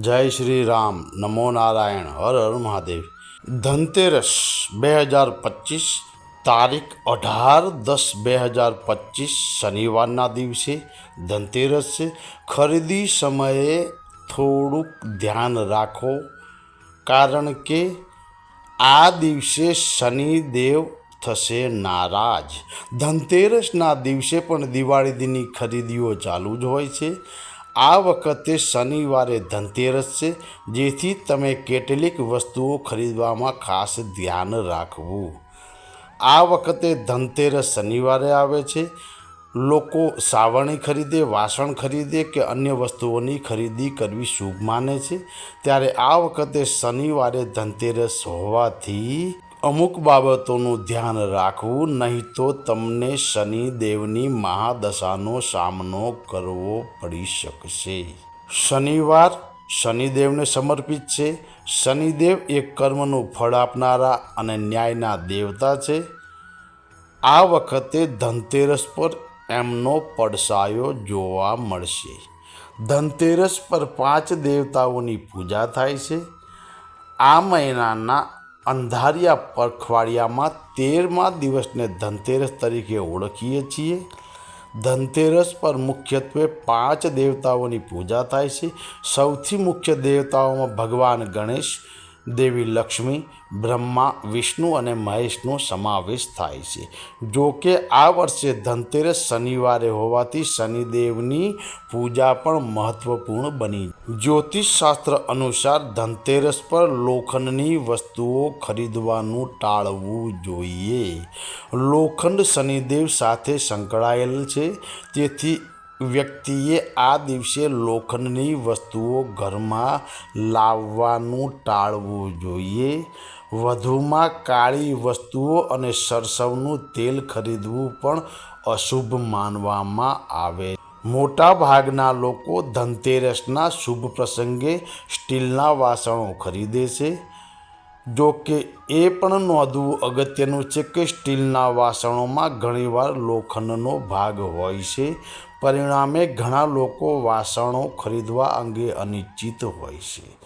જય શ્રી રામ. નમો નારાયણ. હર હર મહાદેવ. ધનતેરસ બે હજાર પચીસ તારીખ અઢાર દસ બે હજાર પચીસ શનિવારના દિવસે ધનતેરસ છે. ખરીદી સમયે થોડુંક ધ્યાન રાખો કારણ કે આ દિવસે શનિદેવ થશે નારાજ. ધનતેરસના દિવસે પણ દિવાળી દિનની ખરીદીઓ ચાલુ જ હોય છે. આ વખતે શનિવારે ધનતેરસ છે, જેથી તમે કેટલીક વસ્તુઓ ખરીદવામાં ખાસ ધ્યાન રાખવું. આ વખતે ધનતેરસ શનિવારે આવે છે. લોકો સાવરણી ખરીદે, વાસણ ખરીદે કે અન્ય વસ્તુઓની ખરીદી કરવી શુભ માને છે. ત્યારે આ વખતે શનિવારે ધનતેરસ હોવાથી અમુક બાબતોનું ધ્યાન રાખવું, નહીં તો તમને શનિદેવની મહાદશાનો સામનો કરવો પડી શકશે. શનિવાર શનિદેવને સમર્પિત છે. શનિદેવ એ કર્મનું ફળ આપનારા અને ન્યાયના દેવતા છે. આ વખતે ધનતેરસ પર એમનો પડસાયો જોવા મળશે. ધનતેરસ પર પાંચ દેવતાઓની પૂજા થાય છે. આ મહિનાના અંધારિયા પખવાડિયામાં તેરમા દિવસને ધનતેરસ તરીકે ઓળખીએ છીએ. ધનતેરસ પર મુખ્યત્વે પાંચ દેવતાઓની પૂજા થાય છે. સૌથી મુખ્ય દેવતાઓમાં ભગવાન ગણેશ દેવી લક્ષ્મી, બ્રહ્મા, વિષ્ણુ અને મહેશનો સમાવેશ થાય છે. જો કે આ વર્ષે ધનતેરસ શનિવારે હોવાથી શનિદેવની પૂજા પણ મહત્વપૂર્ણ બની. જ્યોતિષ શાસ્ત્ર અનુસાર ધનતેરસ પર લોખંડની વસ્તુઓ ખરીદવાનું ટાળવું જોઈએ. લોખંડ શનિદેવ સાથે સંકળાયેલ છે, તેથી વ્યક્તિએ આ દિવસે લોખંડની વસ્તુઓ ઘરમાં લાવવાનું ટાળવું જોઈએ. વધુમાં કાળી વસ્તુઓ અને સરસવનું તેલ ખરીદવું પણ અશુભ માનવામાં આવે. મોટા ભાગના લોકો ધનતેરસના શુભ પ્રસંગે સ્ટીલના વાસણો ખરીદે છે. જો કે એ પણ નોંધવું અગત્યનું છે કે સ્ટીલના વાસણોમાં ઘણીવાર લોખંડનો ભાગ હોય છે. પરિણામે ઘણા લોકો વાસણો ખરીદવા અંગે અનિશ્ચિત હોય છે.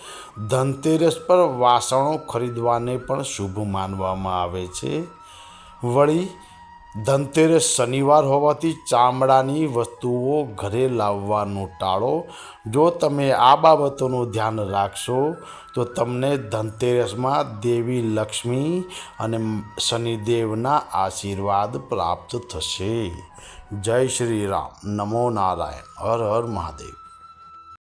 ધનતેરસ પર વાસણો ખરીદવાને પણ શુભ માનવામાં આવે છે. વળી ધનતેરસ શનિવાર હોવાથી ચામડાની વસ્તુઓ ઘરે લાવવાનું ટાળો. જો તમે આ બાબતોનું ધ્યાન રાખશો, તો તમને ધનતેરસમાં દેવી લક્ષ્મી અને શનિદેવના આશીર્વાદ પ્રાપ્ત થશે. જય શ્રી રામ. નમો નારાયણ. હર હર મહાદેવ.